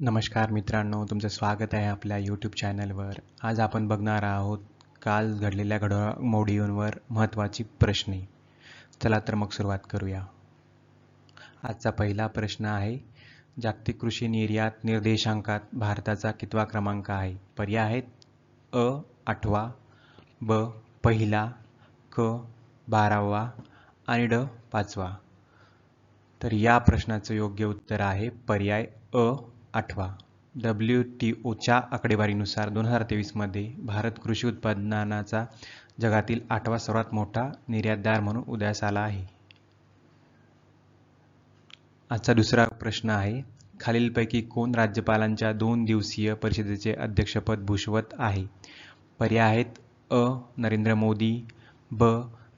नमस्कार मित्रांनो तुमचं स्वागत आहे आपल्या यूट्यूब चॅनलवर आज आपण बघणार आहोत काल घडलेल्या घडामोडींवर महत्त्वाची प्रश्ने. चला तर मग सुरुवात करूया. आजचा पहिला प्रश्न आहे जागतिक कृषी निर्यात निर्देशांकात भारताचा कितवा क्रमांक आहे? पर्याय आहेत अ आठवा ब पहिला क बारावा आणि ड पाचवा. तर या प्रश्नाचं योग्य उत्तर आहे पर्याय अ आठवा. डब्ल्यू टी ओच्या आकडेवारीनुसार दोन हजार तेवीसमध्ये भारत कृषी उत्पादनाचा जगातील आठवा सर्वात मोठा निर्यातदार म्हणून उदयास आला आहे. आजचा दुसरा प्रश्न आहे खालीलपैकी कोण राज्यपालांच्या दोन दिवसीय परिषदेचे अध्यक्षपद भूषवत आहे? पर्याय आहेत अ. नरेंद्र मोदी ब.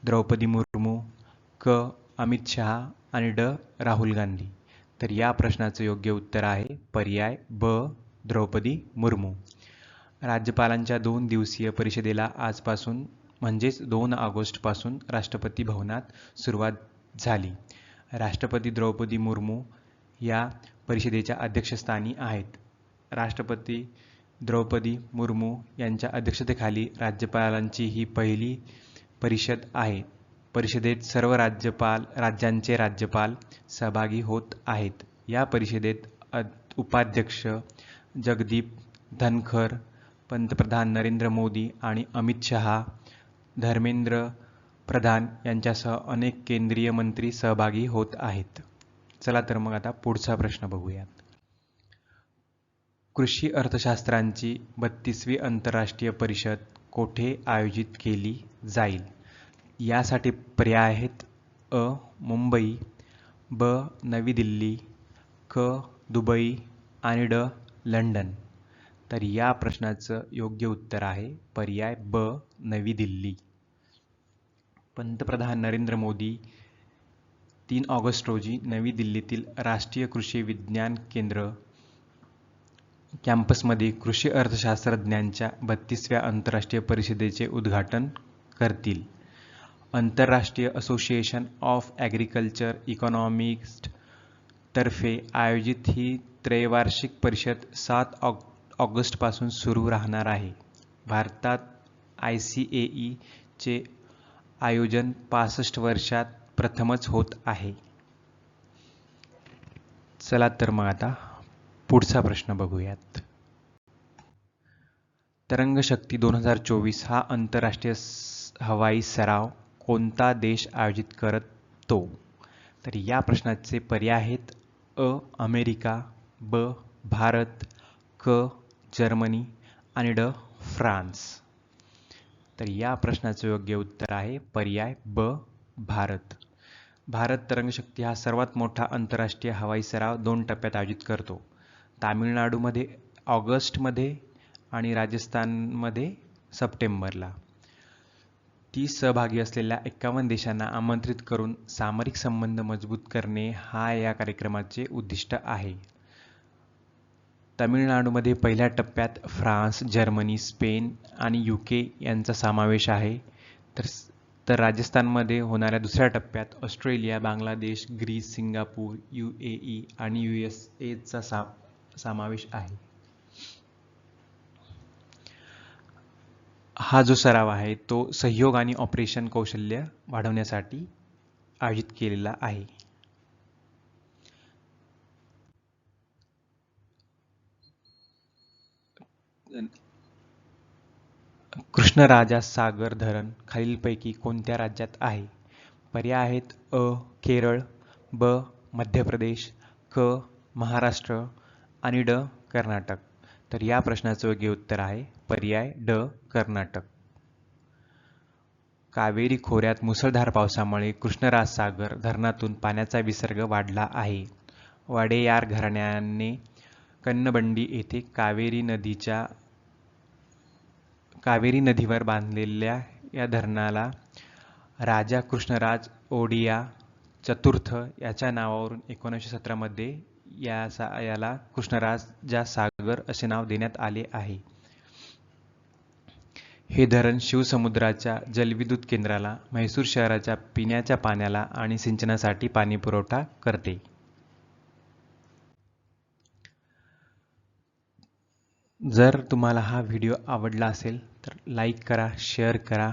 द्रौपदी मुर्मू क. अमित शहा आणि ड. राहुल गांधी. तर या प्रश्नाचं योग्य उत्तर आहे पर्याय ब द्रौपदी मुर्मू. राज्यपालांच्या दोन दिवसीय परिषदेला आजपासून म्हणजेच दोन ऑगस्टपासून राष्ट्रपती भवनात सुरुवात झाली. राष्ट्रपती द्रौपदी मुर्मू या परिषदेच्या अध्यक्षस्थानी आहेत. राष्ट्रपती द्रौपदी मुर्मू यांच्या अध्यक्षतेखाली राज्यपालांची ही पहिली परिषद आहे. परिषदेत सर्व राज्यपाल राज्यांचे राज्यपाल सहभागी होत आहेत. या परिषदेत उपाध्यक्ष जगदीप धनखर पंतप्रधान नरेंद्र मोदी आणि अमित शहा धर्मेंद्र प्रधान यांच्यासह अनेक केंद्रीय मंत्री सहभागी होत आहेत. चला तर मग आता पुढचा प्रश्न बघूयात. कृषी अर्थशास्त्रांची बत्तीसवी आंतरराष्ट्रीय परिषद कोठे आयोजित केली जाईल? यासाठी पर्याय आहेत. अ मुंबई ब नवी दिल्ली क दुबई आणि ड लंडन. तर या प्रश्नाचं योग्य उत्तर आहे पर्याय ब नवी दिल्ली. पंतप्रधान नरेंद्र मोदी तीन ऑगस्ट रोजी नवी दिल्लीतील राष्ट्रीय कृषी विज्ञान केंद्र कॅम्पसमध्ये कृषी अर्थशास्त्रज्ञांच्या बत्तीसव्या आंतरराष्ट्रीय परिषदेचे उद्घाटन करतील. आंतरराष्ट्रीय असोसिएशन ऑफ ॲग्रिकल्चर इकॉनॉमिक्स्ट तर्फे आयोजित ही त्रैवार्षिक परिषद सात ऑग ऑगस्टपासून सुरू राहणार आहे. भारतात आय सी ए ईचे आयोजन पासष्ट वर्षात प्रथमच होत आहे. चला तर मग आता पुढचा प्रश्न बघूयात. तरंग शक्ती दोन हजार चोवीस हा आंतरराष्ट्रीय हवाई सराव कोणता देश आयोजित करतो? तर या प्रश्नाचे पर्याय आहेत अ अमेरिका ब भारत क जर्मनी आणि ड फ्रान्स. तर या प्रश्नाचं योग्य उत्तर आहे पर्याय ब भारत. भारत तरंगशक्ती हा सर्वात मोठा आंतरराष्ट्रीय हवाई सराव दोन टप्प्यात आयोजित करतो. तामिळनाडूमध्ये ऑगस्टमध्ये आणि राजस्थानमध्ये सप्टेंबरला. तीस सहभागी असलेल्या एक्कावन्न देशांना आमंत्रित करून सामरिक संबंध मजबूत करणे हा या कार्यक्रमाचे उद्दिष्ट आहे. तमिळनाडूमध्ये पहिल्या टप्प्यात फ्रान्स जर्मनी स्पेन आणि यू के यांचा समावेश आहे. तर तर राजस्थानमध्ये होणाऱ्या दुसऱ्या टप्प्यात Australia Bangladesh Greece Singapore U A E आणि यू एस एचा सा समावेश आहे. हा जो सराव आहे तो सहयोग आणि ऑपरेशन कौशल्य वाढवण्यासाठी आयोजित केलेला आहे. कृष्णराजा सागर धरण खालीलपैकी कोणत्या राज्यात आहे? पर्याय आहेत अ केरळ ब मध्य प्रदेश क महाराष्ट्र आणि ड कर्नाटक. तर या प्रश्नाचं योग्य उत्तर आहे पर्याय ड कर्नाटक. कावेरी खोऱ्यात मुसळधार पावसामुळे कृष्णराज सागर धरणातून पाण्याचा विसर्ग वाढला आहे. वाडेयार घराण्याने कन्नबंडी येथे कावेरी नदीच्या कावेरी नदीवर बांधलेल्या या धरणाला राजा कृष्णराज ओडिया चतुर्थ याच्या नावावरून एकोणीसशे सतरामध्ये या याला कृष्णराजा सागर असे नाव देण्यात आले आहे. हे धरण शिवसमुद्राच्या जलविद्युत केंद्राला म्हैसूर शहराच्या पिण्याच्या पाण्याला आणि सिंचनासाठी पाणी पुरवठा करते. जर तुम्हाला हा व्हिडिओ आवडला असेल तर लाईक करा शेअर करा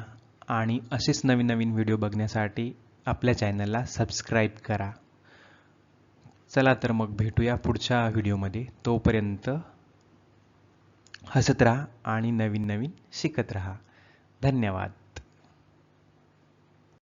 आणि असेच नवीन नवीन व्हिडिओ बघण्यासाठी आपल्या चॅनलला सबस्क्राईब करा. चला तर मग भेटूया पुढच्या व्हिडिओमध्ये. तोपर्यंत हसत राहा आणि नवीन नवीन शिकत राहा. धन्यवाद.